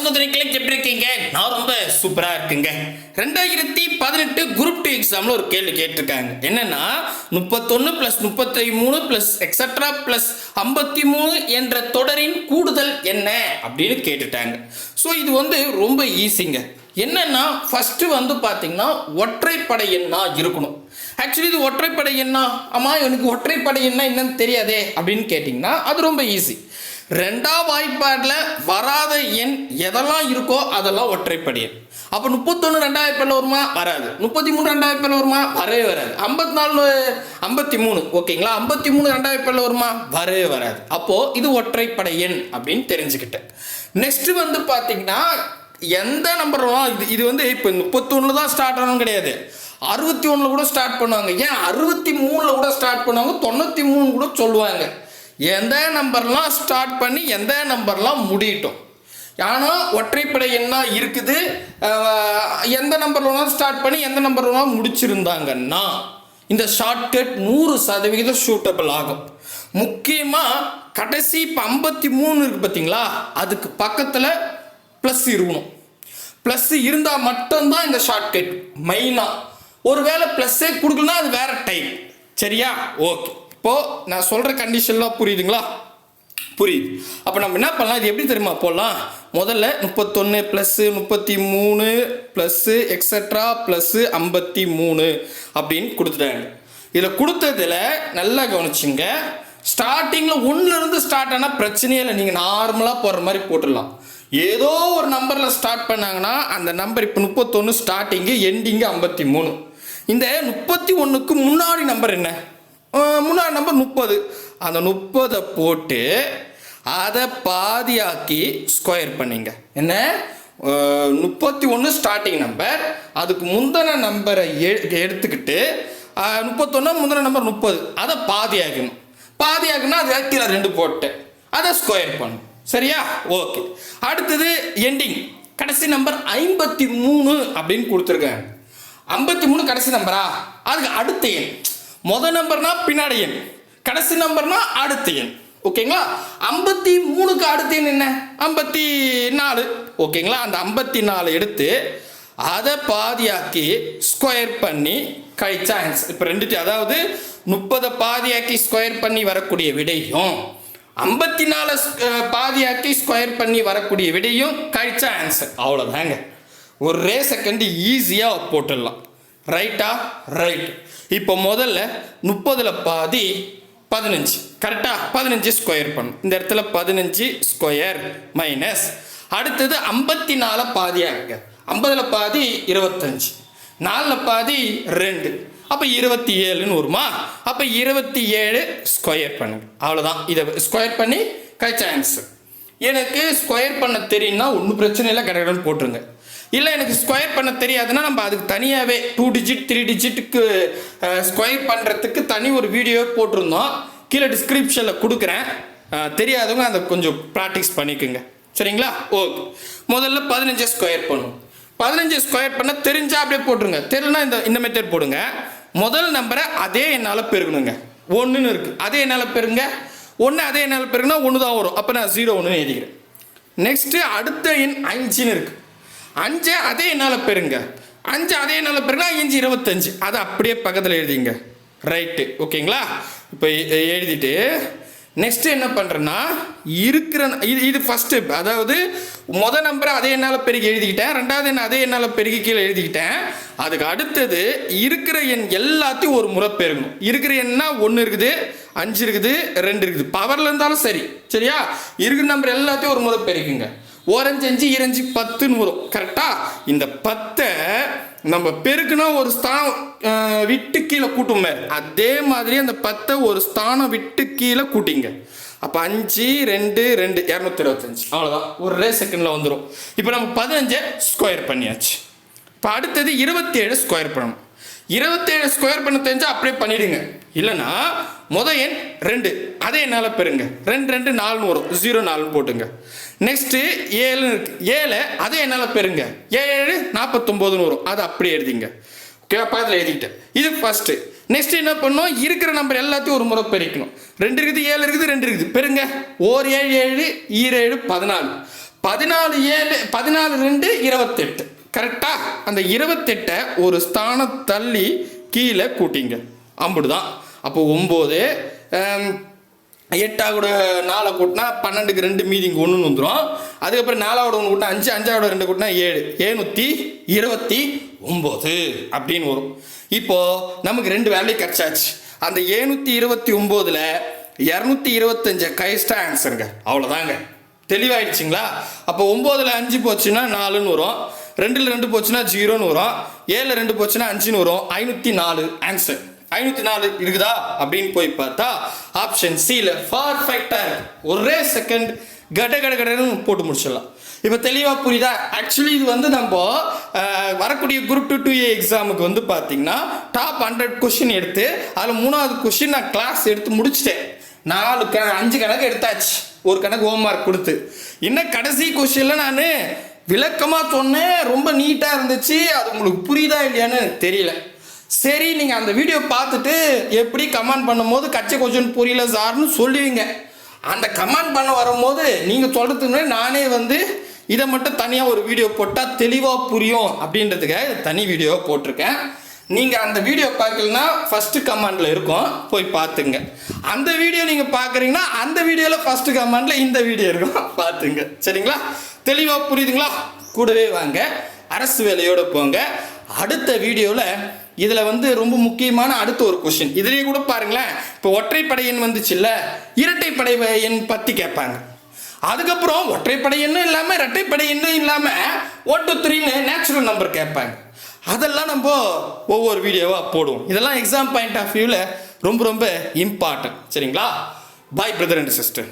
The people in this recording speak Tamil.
சகோதரிகளை எப்படி இருக்கீங்க? நான் ரொம்ப சூப்பரா இருக்குங்க. ரெண்டாயிரத்தி பதினெட்டு குரூப் டூ எக்ஸாம்ல ஒரு கேள்வி கேட்டிருக்காங்க. என்னன்னா முப்பத்தொன்னு பிளஸ் முப்பத்தி மூணு பிளஸ் எக்ஸட்ரா பிளஸ் ஐம்பத்தி மூணு என்ற தொடரின் கூடுதல் என்ன? அப்படின்னு கேட்டுட்டாங்க. ஸோ இது வந்து ரொம்ப ஈஸிங்க என்னன்னா ஃபர்ஸ்ட் வந்து பார்த்தீங்கன்னா ஒற்றைப்படை எண்ணா இருக்கணும். ஆக்சுவலி இது ஒற்றைப்படை எண்ணா? ஆமாம் எனக்கு ஒற்றைப்படை எண்ணா என்னன்னு தெரியாதே அப்படின்னு கேட்டிங்கன்னா அது ரொம்ப ஈஸி ரெண்டாம் வாய்ப்பாடில் வராத எண் எதெல்லாம் இருக்கோ அதெல்லாம் ஒற்றைப்படி. எண் அப்போ முப்பத்தொன்று ரெண்டாம் பேரில் வருமா? வராது. முப்பத்தி மூணு ரெண்டாம் பேரில் வருமா? வரவே வராது. ஐம்பத்தி நாலு ஐம்பத்தி மூணு ஓகேங்களா? ஐம்பத்தி மூணு ரெண்டாம் பேரில் வருமா? வரவே வராது. அப்போது இது ஒற்றைப்படை எண் அப்படின்னு தெரிஞ்சுக்கிட்டேன். நெக்ஸ்ட்டு வந்து பார்த்தீங்கன்னா எந்த நம்பர் இது இது வந்து இப்போ முப்பத்தொன்று தான் ஸ்டார்ட் ஆகணும் கிடையாது. அறுபத்தி ஒன்றில் கூட ஸ்டார்ட் பண்ணுவாங்க. ஏன்? அறுபத்தி மூணில் கூட ஸ்டார்ட் பண்ணுவாங்க. தொண்ணூற்றி மூணு கூட சொல்லுவாங்க. எந்த நம்பர்லாம் ஸ்டார்ட் பண்ணி எந்த நம்பர்லாம் முடியட்டும். ஆனால் ஒற்றைப்படை என்ன இருக்குது. எந்த நம்பர்ல வேணாலும் ஸ்டார்ட் பண்ணி எந்த நம்பர் வேணாலும் முடிச்சிருந்தாங்கன்னா இந்த ஷார்ட்கட் நூறு சதவிகிதம் ஷூட்டபிள் ஆகும். முக்கியமாக கடைசி இப்போ ஐம்பத்தி மூணு இருக்குது பார்த்தீங்களா அதுக்கு பக்கத்தில் ப்ளஸ் இருக்கணும். ப்ளஸ் இருந்தால் மட்டும்தான் இந்த ஷார்ட்கட் மெயினாக ஒருவேளை ப்ளஸ்ஸே கொடுக்கலனா அது வேறு டைப் சரியா? ஓகே இப்போது நான் சொல்கிற கண்டிஷன்லாம் புரியுதுங்களா? புரியுது. அப்போ நம்ம என்ன பண்ணலாம்? இது எப்படி தெரியுமா? போடலாம். முதல்ல முப்பத்தொன்று ப்ளஸ்ஸு முப்பத்தி மூணு ப்ளஸ்ஸு எக்ஸட்ரா ப்ளஸ்ஸு ஐம்பத்தி மூணு அப்படின்னு கொடுத்துட்டாங்க. இதில் கொடுத்ததில் நல்லா கவனிச்சுங்க. ஸ்டார்டிங்கில் ஒன்றுலேருந்து ஸ்டார்ட் ஆனால் பிரச்சனையே இல்லை. நீங்கள் நார்மலாக போடுற மாதிரி போட்டுடலாம். ஏதோ ஒரு நம்பரில் ஸ்டார்ட் பண்ணாங்கன்னா அந்த நம்பர் இப்போ முப்பத்தொன்று ஸ்டார்டிங்கு எண்டிங்கு ஐம்பத்தி மூணு இந்த முப்பத்தி ஒன்றுக்கு முன்னாடி நம்பர் என்ன? முன்னாடி நம்பர் முப்பது. அந்த முப்பதை போட்டு அதை பாதியாக்கி ஸ்கொயர் பண்ணிங்க. என்ன? முப்பத்தி ஒன்று ஸ்டார்டிங் நம்பர் அதுக்கு முந்தின நம்பரை எடுத்துக்கிட்டு முப்பத்தொன்று முந்தின நம்பர் முப்பது. அதை பாதியாகணும் பாதியாக்குனா அது கீழே ரெண்டு போட்டேன் அதை ஸ்கொயர் பண்ணும். சரியா? ஓகே. அடுத்தது எண்டிங் கடைசி நம்பர் ஐம்பத்தி மூணு அப்படின்னு கொடுத்துருக்கேன். ஐம்பத்தி மூணு கடைசி நம்பரா அதுக்கு அடுத்த எண் முத நம்பர்னா பின்னாடி எண். கடைசி நம்பர்னா அடுத்த எண். ஓகேங்களா ஐம்பத்தி மூணுக்கு அடுத்த எண் என்ன? ஐம்பத்தி நாலு. ஓகேங்களா அந்த ஐம்பத்தி நாலு எடுத்து அதை பாதியாக்கி ஸ்கொயர் பண்ணி கழிச்சா ஆன்சர் இப்போ ரெண்டு அதாவது முப்பதை பாதியாக்கி ஸ்கொயர் பண்ணி வரக்கூடிய விடையும் ஐம்பத்தி நாலு பாதியாக்கி ஸ்கொயர் பண்ணி வரக்கூடிய விடையும் கழிச்சா ஆன்சர் அவ்வளோதாங்க ஒரே செகண்ட் ஈஸியாக போட்டுடலாம். ரைட்டா ரைட் இப்போ முதல்ல முப்பதில் பாதி பதினஞ்சு. கரெக்டாக பதினஞ்சு ஸ்கொயர் பண்ணும் இந்த இடத்துல பதினஞ்சு ஸ்கொயர் மைனஸ் அடுத்தது ஐம்பத்தி நாலு பாதியாகுங்க ஐம்பதில் பாதி இருபத்தஞ்சு. நாலில் பாதி ரெண்டு. அப்போ இருபத்தி ஏழுன்னு வருமா? அப்போ இருபத்தி ஏழு ஸ்கொயர் பண்ணுங்க. அவ்வளோதான் இதை ஸ்கொயர் பண்ணி கழிச்ச ஆன்சர் எனக்கு ஸ்கொயர் பண்ண தெரியும்னா ஒன்றும் பிரச்சனை இல்லை. கடகடன்னு போட்டுருங்க. இல்லை எனக்கு ஸ்கொயர் பண்ண தெரியாதுன்னா நம்ம அதுக்கு தனியாகவே டூ டிஜிட் த்ரீ டிஜிட்டுக்கு ஸ்கொயர் பண்ணுறதுக்கு தனி ஒரு வீடியோ போட்டிருந்தோம். கீழே டிஸ்கிரிப்ஷனில் கொடுக்குறேன். தெரியாதவங்க அதை கொஞ்சம் ப்ராக்டிஸ் பண்ணிக்கோங்க. சரிங்களா? ஓகே முதல்ல பதினஞ்சு ஸ்கொயர் பண்ணும். பதினஞ்சு ஸ்கொயர் பண்ண தெரிஞ்சால் அப்படியே போட்டுருங்க. தெரியலனா இந்த இந்த மெத்தட் போடுங்க. முதல் நம்பரை அதே என்னால் பெருகணுங்க ஒன்றுன்னு இருக்குது அதே என்னால் பெருங்க ஒன்று அதே என்னால் பெருகுனா ஒன்று தான் வரும். அப்போ நான் ஜீரோ ஒன்றுன்னு எழுதிக்கிறேன். நெக்ஸ்ட்டு அடுத்த எண் அஞ்சுன்னு இருக்குது அஞ்சு அதே என்னால் பெருங்க அஞ்சு அதே என்னால் பெருங்க அஞ்சு இருபத்தஞ்சு. அதை அப்படியே பக்கத்தில் எழுதிங்க. ரைட்டு ஓகேங்களா இப்போ எழுதிட்டு நெக்ஸ்ட் என்ன பண்ணுறேன்னா இருக்கிற இது இது ஃபஸ்ட்டு அதாவது முத நம்பரை அதே என்னால் பெருகி எழுதிக்கிட்டேன். ரெண்டாவது என்ன அதே என்னால் பெருகி கீழே எழுதிக்கிட்டேன். அதுக்கு அடுத்தது இருக்கிற எண் எல்லாத்தையும் ஒரு முறை பெருகணும். இருக்கிற எண்ணா ஒன்று இருக்குது அஞ்சு இருக்குது ரெண்டு இருக்குது. பவரில் இருந்தாலும் சரி. சரியா? இருக்கிற நம்பர் எல்லாத்தையும் ஒரு முறை பெருக்குங்க. ஓரஞ்சு அஞ்சு இரஞ்சு பத்துன்னு வரும். கரெக்டாக இந்த பத்தை நம்ம பெருக்குனா ஒரு ஸ்தானம் விட்டு கீழே கூட்டுமே அதே மாதிரி அந்த பத்தை ஒரு ஸ்தானம் விட்டு கீழே கூட்டிங்க. அப்போ அஞ்சு ரெண்டு ரெண்டு இரநூத்தி இருபத்தஞ்சு அவ்வளோதான் ஒரே செகண்டில் வந்துடும் இப்போ நம்ம பதினஞ்சை ஸ்கொயர் பண்ணியாச்சு. இப்போ அடுத்தது இருபத்தேழு ஸ்கொயர் பண்ணணும். இருபத்தேழு ஸ்கொயர் பண்ண தெரிஞ்சால் அப்படியே பண்ணிவிடுங்க இல்லைன்னா முத எண் ரெண்டு. அதே என்னால் பெறுங்க. ரெண்டு ரெண்டு நாலுன்னு வரும். ஜீரோ நாலுன்னு போட்டுங்க. நெக்ஸ்ட்டு ஏழு இருக்கு. ஏழு அதே என்னால் பெறுங்க. ஏழு நாற்பத்தொம்போதுன்னு வரும். அதை அப்படியே எழுதிங்க. ஓகே பக்கத்தில் எழுதிக்கிட்டேன். இது ஃபஸ்ட்டு நெக்ஸ்ட் என்ன பண்ணோம்? இருக்கிற நம்பர் எல்லாத்தையும் ஒரு முறை பெருக்கணும். ரெண்டு இருக்குது ஏழு இருக்குது ரெண்டு இருக்குது. பெருங்க ஓர் ஏழு ஏழு ஈரேழு பதினாலு. பதினாலு ஏழு பதினாலு ரெண்டு இருபத்தெட்டு. கரெக்டா அந்த இருபத்தெட்டை ஒரு ஸ்தானம் தள்ளி கீழே கூட்டிங்க. அப்படிதான் அப்போ ஒம்பது எட்டாவோட நாலை கூட்டினா பன்னெண்டுக்கு ரெண்டு மீதிங்க ஒன்றுன்னு ஒன்று வந்துடும் அதுக்கப்புறம் நாலாவோட ஒன்று கூட்டினா அஞ்சு அஞ்சாவோட ரெண்டு கூட்டினா ஏழு. ஏழ்நூற்றி இருபத்தி ஒம்பது அப்படின்னு வரும். இப்போது நமக்கு ரெண்டு வேல்யூ கிடச்சாச்சு. அந்த ஏழ்நூற்றி இருபத்தி ஒம்போதில் இரநூத்தி இருபத்தஞ்சு கைஸ்டா ஆன்சருங்க அவ்வளோதாங்க தெளிவாயிடுச்சிங்களா? அப்போ ஒம்போதில் அஞ்சு போச்சுன்னா நாலுன்னு வரும். ரெண்டில் ரெண்டு போச்சுன்னா ஜீரோன்னு வரும். ஏழில் ரெண்டு போச்சுன்னா அஞ்சுன்னு வரும். ஐநூற்றி நாலு ஆன்சர் ஐநூற்றி நாலு இருக்குதா அப்படின்னு போய் பார்த்தா ஆப்ஷன் சியில் பர்ஃபெக்டாக ஒரே செகண்ட் கட கட கடன்னு போட்டு முடிச்சிடலாம். இப்போ தெளிவாக புரியுதா? ஆக்சுவலி இது வந்து நம்ம வரக்கூடிய குரூப் டூ டூ ஏ எக்ஸாமுக்கு வந்து பார்த்தீங்கன்னா டாப் ஹண்ட்ரட் கொஷின் எடுத்து அதில் மூணாவது கொஷின் நான் கிளாஸ் எடுத்து முடிச்சிட்டேன். நாலு க அஞ்சு கணக்கு எடுத்தாச்சு. ஒரு கணக்கு ஹோம்ஒர்க் கொடுத்து. இன்னும் கடைசி கொஷினில் நான் விளக்கமாக சொன்னேன். ரொம்ப நீட்டாக இருந்துச்சு. அது உங்களுக்கு புரியுதா இல்லையான்னு தெரியல. சரி நீங்கள் அந்த வீடியோ பார்த்துட்டு எப்படி கமெண்ட் பண்ணும்போது கட்சி கொஷின் புரியல சார்னு சொல்லுவீங்க. அந்த கமெண்ட் பண்ண வரும்போது நீங்கள் சொல்கிறதுக்கு முன்னாடி நானே வந்து இதை மட்டும் தனியாக ஒரு வீடியோ போட்டால் தெளிவாக புரியும் அப்படின்றதுக்காக தனி வீடியோ போட்டிருக்கேன். நீங்கள் அந்த வீடியோ பார்க்கலனா ஃபஸ்ட்டு கமெண்டில் இருக்கும். போய் பார்த்துங்க. அந்த வீடியோ நீங்கள் பார்க்குறீங்கன்னா அந்த வீடியோவில் ஃபஸ்ட்டு கமெண்டில் இந்த வீடியோ இருக்கும். பார்த்துங்க. சரிங்களா? தெளிவாக புரியுதுங்களா? கூடவே வாங்க. அரசு வேலையோடு போங்க. அடுத்த வீடியோவில் இதில் வந்து ரொம்ப முக்கியமான அடுத்த ஒரு கொஷின் இதுலேயே கூட பாருங்களேன் இப்போ ஒற்றைப்படை எண் வந்துச்சுல்ல இரட்டைப்படை எண் பற்றி கேட்பாங்க. அதுக்கப்புறம் ஒற்றைப்படை எண்ணும் இல்லாமல் இரட்டைப்படை எண்ணும் இல்லாமல் ஒன் டூ த்ரீன்னு நேச்சுரல் நம்பர் கேட்பாங்க. அதெல்லாம் நம்ம ஒவ்வொரு வீடியோவாக போடுவோம். இதெல்லாம் எக்ஸாம் பாயிண்ட் ஆஃப் வியூவில் ரொம்ப ரொம்ப இம்பார்ட்டன்ட் சரிங்களா? பாய் பிரதர் அண்ட் சிஸ்டர்